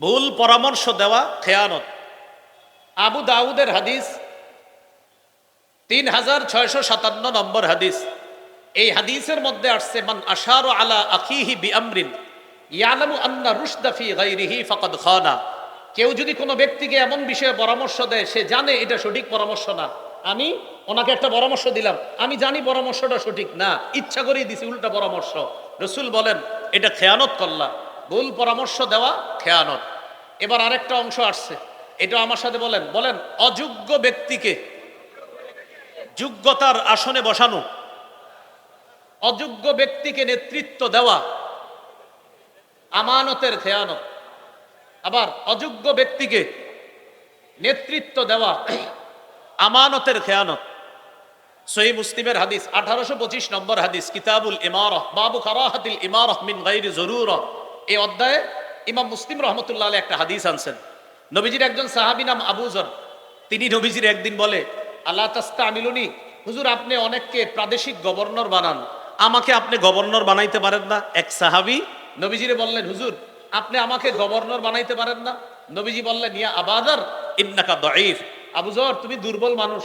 ভুল পরামর্শ দেওয়া খেয়ানত। আবু দাউদের হাদিস, তিন হাজার ছয়শো সাতান্ন নম্বর হাদিস। এই হাদিসের মধ্যে আসছে, মান আশার আলা আখিহি বি আমরিন ইয়ালামু আন্না রুশদাফি গাইরিহি ফাকাদ খানা। কেউ যদি কোনো ব্যক্তিকে এমন বিষয়ে পরামর্শ দেয়, সে জানে এটা সঠিক পরামর্শ না। আমি ওনাকে একটা পরামর্শ দিলাম। আমি জানি পরামর্শটা সঠিক না। ইচ্ছা করেই দিছি, উল্টা পরামর্শ। রসুল বলেন, এটা খেয়ানত করলা। ভুল পরামর্শ দেওয়া খেয়ানত। এবার আরেকটা অংশ আসছে। এটা আমার সাথে বলেন। বলেন, অযোগ্য ব্যক্তিকে যোগ্যতার আসনে বসানো, অযোগ্য ব্যক্তিকে নেতৃত্ব দেওয়া আমানতের খেয়ানত। আবার অযোগ্য ব্যক্তিকে নেতৃত্ব দেওয়া আমানতের খেয়ানত। সহি মুসলিমের হাদিস, আঠারোশো পঁচিশ নম্বর হাদিস, কিতাবুল ইমারহ, বাবু কারাহাতিল ইমারহ মিন গাইরি জরুর এই অধ্যায়ে ইমাম মুসলিম রহমতুল্লাহ আলাইহি একটা হাদিস আনছেন। নবীজির একজন সাহাবী নাম আবুজর তিনি নবীজির একদিন বলে আল্লাহ তাস্তা আমিলুনি হুজুর আপনি অনেককে প্রাদেশিক গভর্নর বানান। আমাকে আপনি গভর্নর বানাইতে পারেন না। এক সাহাবী নবীজিরে বললেন, হুজুর, আপনি আমাকে গভর্নর বানাইতে পারেন না? নবীজি বললেন, ইয়া আবাদার, ইন্নাকা দঈফ। আবুজর তুমি দুর্বল মানুষ।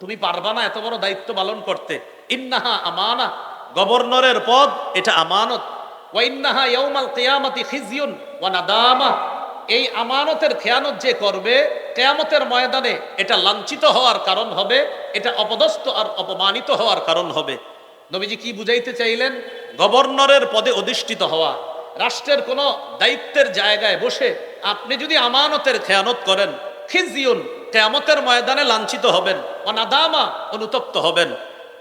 তুমি পারবা না এত বড় দায়িত্ব পালন করতে। ইন্নাহা আমানা। গভর্নরের পদ, এটা আমানত। ওয়া ইন্নাহা ইয়াউমাল কিয়ামাতি খিজিয়ুন ওয়া নাদামা। এই আমানতের খেয়ানত যে করবে, কেয়ামতের ময়দানে এটা লাঞ্ছিত হওয়ার কারণ হবে, এটা অপদস্থ আর অপমানিত হওয়ার কারণ হবে। নবীজি কি বুঝাইতে চাইলেন? গভর্নরের পদে অধিষ্ঠিত হওয়া। রাষ্ট্রের কোনো দায়িত্বের জায়গায় বসে আপনি যদি আমানতের খেয়ানত করেন খিজিউন কেয়ামতের ময়দানে লাঞ্ছিত হবেন অনাদামা অনুতপ্ত হবেন।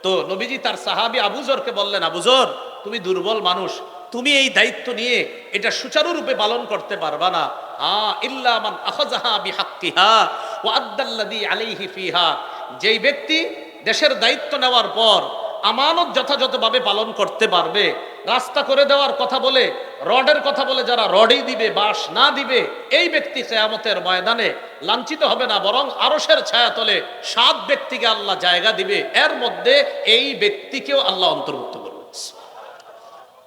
তো নবীজি তার সাহাবি আবুজরকে বললেন আবুজর তুমি দুর্বল মানুষ তুমি এই দায়িত্ব নিয়ে এটা সুচারুরূপে পালন করতে পারবা না। আ, ইল্লা মান আখাযাহা বিহাক্কিহা ওয়া আদ্দাল্লাযী আলাইহি ফিহা। যেই ব্যক্তি দেশের দায়িত্ব নেওয়ার পর আমানত যথাযথভাবে পালন করতে পারবে, রাস্তা করে দেওয়ার কথা বলে, রডের কথা বলে যারা রডই দিবে বাস না দিবে, এই ব্যক্তি কেয়ামতের ময়দানে লাঞ্ছিত হবে না, বরং আরসের ছায়া তলে সাত ব্যক্তিকে আল্লাহ জায়গা দিবে। এর মধ্যে এই ব্যক্তিকেও আল্লাহ অন্তর্ভুক্ত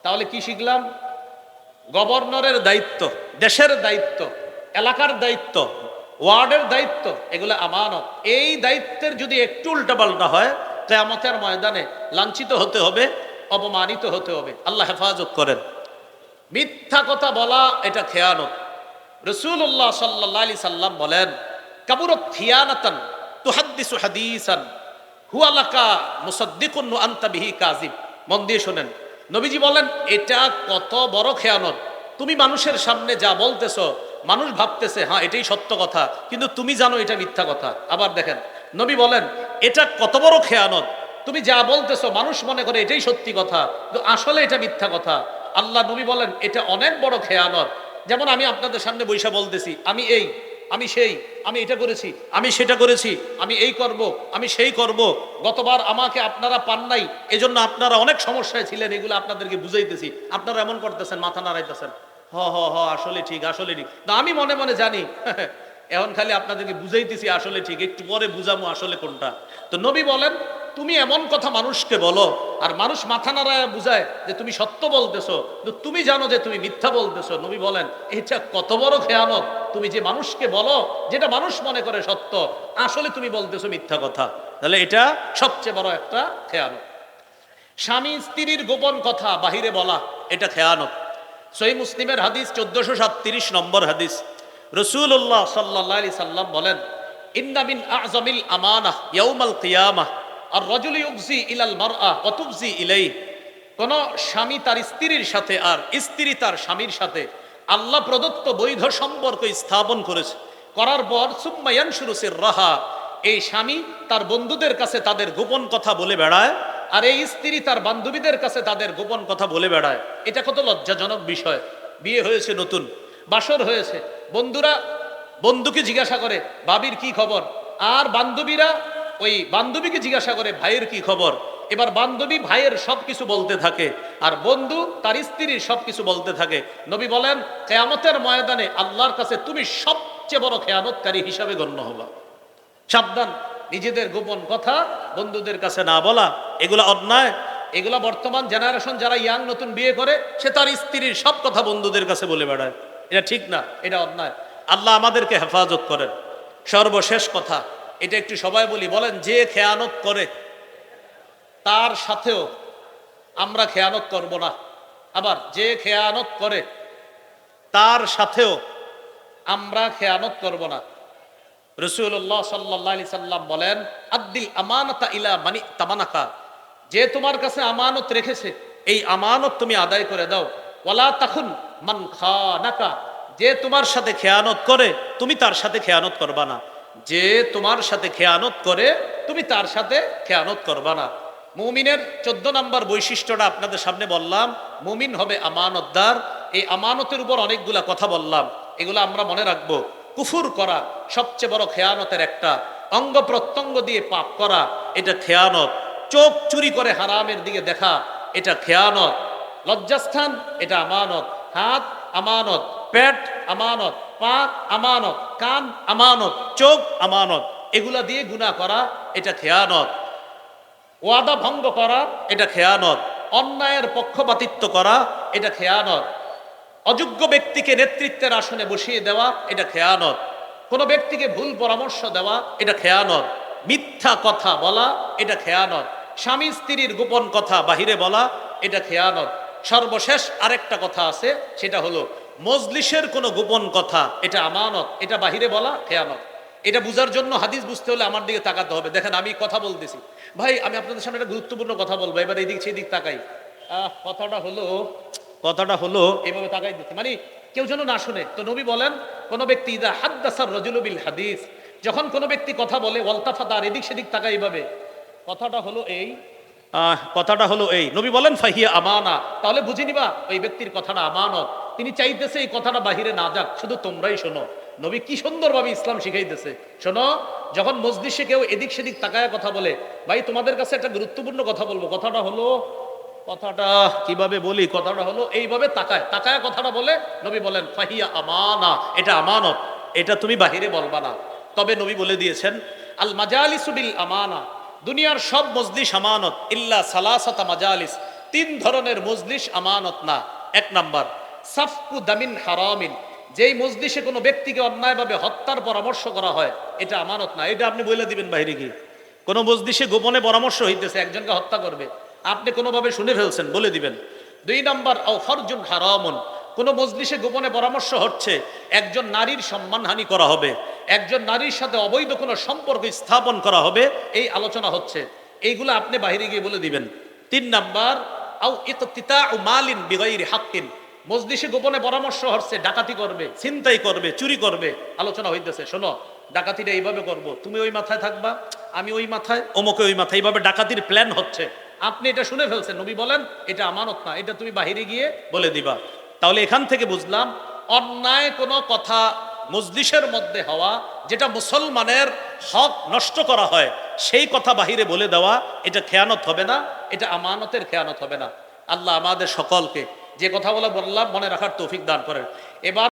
তাহলে কি শিখলাম? গভর্নরের দায়িত্ব, দেশের দায়িত্ব, এলাকার দায়িত্ব, ওয়ার্ডের দায়িত্ব, এগুলো আমানত। এই দায়িত্বের যদি একটু উল্টাপাল্টা হয়, কেয়ামতের ময়দানে লাঞ্ছিত হতে হবে, অপমানিত হতে হবে। আল্লাহ হেফাজত করেন। মিথ্যা কথা বলা, এটা খেয়ানত। রসুল্লাহ সাল্লাহ আলি সাল্লাম বলেন, কাবুরত খিয়ানাতান হাদিসান হুয়ালাকা মুসাদ্দিকুন আনতা বিহি কাজিব মন দিয়ে শোনেন। নবীজি বলেন, এটা কত বড় খেয়ানত। তুমি মানুষের সামনে যা বলতেছ, মানুষ ভাবতেছে হ্যাঁ এটাই সত্য কথা, কিন্তু তুমি জানো এটা মিথ্যা কথা। আবার দেখেন, নবী বলেন, এটা কত বড় খেয়ানত। তুমি যা বলতেছো, মানুষ মনে করে এটাই সত্যি কথা, কিন্তু আসলে এটা মিথ্যা কথা। আল্লাহ নবী বলেন, এটা অনেক বড় খেয়ানত। যেমন আমি আপনাদের সামনে বৈশা বলতেছি, আমি এই আমি সেই, আমি এটা করেছি, আমি সেটা করেছি, আমি এই করব, আমি সেই করব। গতবার আমাকে আপনারা পান নাই, এজন্য আপনারা অনেক সমস্যায় ছিলেন, এগুলো আপনাদেরকে বুঝাইতেছি। আপনারা এমন করতেছেন, মাথা নাড়াইতেছেন। হ হ হ, আসলে ঠিক আসলে ঠিক। না, আমি মনে মনে জানি, এখন খালি আপনাদেরকে বুঝাইতেছি, আসলে ঠিক, একটু পরে বুঝামো আসলে কোনটা। তো নবী বলেন তুমি এমন কথা মানুষকে বলো, আর মানুষ মাথা নাড়ায় বুঝায় যে তুমি সত্য বলতেছো। তুমি জানো যে তুমি মিথ্যা বলতেছো। নবী বলেন, এটা কত বড় খেয়ানত। তুমি যে মানুষকে বলো, যেটা মানুষ মনে করে সত্য, আসলে তুমি বলতেছো মিথ্যা কথা। তাহলে এটা সবচেয়ে বড় একটা খেয়ানত। স্বামী স্ত্রীর গোপন কথা বাহিরে বলা, এটা খেয়ানত। সহি মুসলিমের হাদিস চোদ্দশো সাতত্রিশ নম্বর হাদিস। রসুল্লাহ সাল্লাহ সাল্লাম বলেন ইন্নামিন আজমিল আমানা ইয়াউমাল আর রজুল ইউবজি ইলাল মারআ অতুবজি ইলাই কোন স্বামী তার স্ত্রীর সাথে আর স্ত্রী তার স্বামীর সাথে আল্লাহ প্রদত্ত বৈধ সম্পর্ক স্থাপন করেছে। করার পর সুম্মায়ান শুরুসের রাহা এই স্বামী তার বন্ধুদের কাছে তাদের গোপন কথা বলে বেড়ায় আর এই স্ত্রী তার বান্ধবীদের কাছে তাদের গোপন কথা বলে বেড়ায়। এটা কত লজ্জাজনক বিষয়। বিয়ে হয়েছে নতুন, বাসর হয়েছে, বন্ধুরা বন্ধুকে জিজ্ঞাসা করে, বাবির কি খবর? আর বান্ধবীরা ওই বান্ধবীকে জিজ্ঞাসা করে, ভাইয়ের কি খবর? এবার বান্ধবী ভাইয়ের সব কিছু বলতে থাকে আর বন্ধু তার স্ত্রীর সব কিছু বলতে থাকে। নবী বলেন, কেয়ামতের ময়দানে আল্লাহর কাছে তুমি সবচেয়ে বড় খেয়ানতকারী হিসাবে গণ্য হবা। সাবধান, নিজেদের গোপন কথা বন্ধুদের কাছে না বলা, এগুলা অন্যায়। এগুলা বর্তমান জেনারেশন যারা ইয়াং নতুন বিয়ে করে, সে তার স্ত্রীর সব কথা বন্ধুদের কাছে বলে বেড়ায়। এটা ঠিক না, এটা অন্যায়। আল্লাহ আমাদেরকে হেফাজত করেন। সর্বশেষ কথা এটা একটু সবাই বলি, বলেন, যে খেয়ানত করে, তার সাথেও আমরা খেয়ানত করব না। আবার, যে খেয়ানত করে, তার সাথেও আমরা খেয়ানত করব না। রসুল্লাহ সাল্লি সাল্লাম বলেন, আদ্দিল আমানতা ইলা মানি তামানাকা। যে তোমার কাছে আমানত রেখেছে, এই আমানত তুমি আদায় করে দাও। ওলা তখন মান খানাকা। যে তোমার সাথে খেয়ানত করে, তুমি তার সাথে খেয়ানত করবা না। যে তোমার সাথে খেয়ানত করে, তুমি তার সাথে খেয়ানত করবা না। মুমিনের চোদ্দ নম্বর বৈশিষ্ট্যটা আপনাদের সামনে বললাম, মুমিন হবে আমানতদার। এই আমানতের উপর অনেকগুলা কথা বললাম, এগুলো আমরা মনে রাখব। কুফুর করা সবচেয়ে বড় খেয়ানতের একটা অঙ্গ প্রত্যঙ্গ দিয়ে পাপ করা, এটা খেয়ানত। চোখ চুরি করে হারামের দিকে দেখা, এটা খেয়ানত। লজ্জাস্থান, এটা আমানত। হাত আমানত। পেট আমানত। পা আমানত, কান আমানত, চোখ আমানত, এগুলা দিয়ে গুণা করা, এটা খেয়ানত। ওয়াদা ভঙ্গ করা, এটা খেয়ানত। অন্যায়ের পক্ষপাতিত্ব করা, এটা খেয়ানত। অযোগ্য ব্যক্তিকে নেতৃত্বের আসনে বসিয়ে দেওয়া, এটা খেয়ানত। কোনো ব্যক্তিকে ভুল পরামর্শ দেওয়া, এটা খেয়ানত। মিথ্যা কথা বলা, এটা খেয়ানত। স্বামী স্ত্রীর গোপন কথা বাহিরে বলা, এটা খেয়ানত। সর্বশেষ আরেকটা কথা আছে, সেটা হলো মজলিসের কোনো গোপন কথা এটা আমানত এটা বাহিরে বলা খেয়ানত। এটা বুঝার জন্য হাদিস বুঝতে হলে আমার দিকে তাকাতে হবে। দেখেন আমি কথা বলতেছি। ভাই আমি আপনাদের সামনে একটা গুরুত্বপূর্ণ কথা বলব। এবার এদিক সেদিক তাকাই। কথাটা হলো কথাটা হলো এভাবে তাকাই দিচ্ছে। মানে কেউ যেন না শুনে। তো নবী বলেন কোন ব্যক্তি ইদা হাদ্দাসার রজুলবিল হাদিস যখন কোনো ব্যক্তি কথা বলে ওয়ালতাফাতার এদিক সেদিক তাকাই এইভাবে কথাটা হলো এই আহ, কথাটা হলো এই। নবী বলেন ফাহিয়া আমানা তাহলে বুঝে নিবা ওই ব্যক্তির কথাটা আমানত। তিনি চাইতেছে এই কথাটা বাহিরে না যাক, শুধু তোমরাই শোনো। নবী কি সুন্দরভাবে ইসলাম শিখাইতেছে। শোনো, যখন মসজিদে কেউ এদিক সেদিক তাকায় কথা বলে, ভাই, তোমাদের কাছে একটা গুরুত্বপূর্ণ কথা বলব। কথাটা হলো, কথাটা কীভাবে বলি? কথাটা হলো, এইভাবে তাকায়। তাকায় কথাটা বলে, নবী বলেন, ফাহিয়া আমানা, এটা আমানত। এটা তুমি বাহিরে বলবা না। তবে নবী বলে দিয়েছেন, আল মাজালিসু বিল আমানা। দুনিয়ার সব মজলিস আমানত। ইল্লা সালাসাতা মাজালিস। তিন ধরনের মজলিস আমানত না। এক নাম্বার সাফকু দামিন হারামিন। যেই মজলিসে কোনো ব্যক্তিকে অন্যায়ভাবে হত্যার পরামর্শ করা হয়, এটা আমানত না। এটা আপনি বলে দিবেন বাইরে গিয়ে। কোনো মজলিসে গোপনে পরামর্শ হইতেছে, একজনকে হত্যা করবে, আপনি কোনোভাবে শুনে ফেলছেন, বলে দিবেন। দুই নম্বর ও ফরজুন হারামন। কোন মজলিসে গোপনে পরামর্শ হচ্ছে, একজন নারীর সম্মানহানি করা হবে, একজন নারীর সাথে অবৈধ কোনো সম্পর্ক স্থাপন করা হবে, এই আলোচনা হচ্ছে। এইগুলো আপনি বাইরে গিয়ে বলে দিবেন। তিন নাম্বার, আও ইকতিতা ও মালিন বিগাইরি হাক্কিন। মজলিসে গোপনে পরামর্শ হচ্ছে, ডাকাতি করবে চিন্তাই করবে, চুরি করবে। আলোচনা হইতেছে, শোনো, ডাকাতিটা এইভাবে করব। তুমি ওই মাথায় থাকবা, আমি ওই মাথায়, অমুকে ওই মাথায়। এইভাবে ডাকাতির প্ল্যান হচ্ছে। আপনি এটা শুনে ফেলছেন, নবী বলেন, এটা আমানত না, এটা তুমি বাহিরে গিয়ে বলে দিবা। তাহলে এখান থেকে বুঝলাম, অন্যায় কোনো কথা মজলিসের মধ্যে হওয়া, যেটা মুসলমানের হক নষ্ট করা হয়, সেই কথা বাহিরে বলে দেওয়া, এটা খেয়ানত হবে না, এটা আমানতের খেয়ানত হবে না। আল্লাহ আমাদের সকলকে যে কথা বলে বললাম মনে রাখার তৌফিক দান করেন। এবার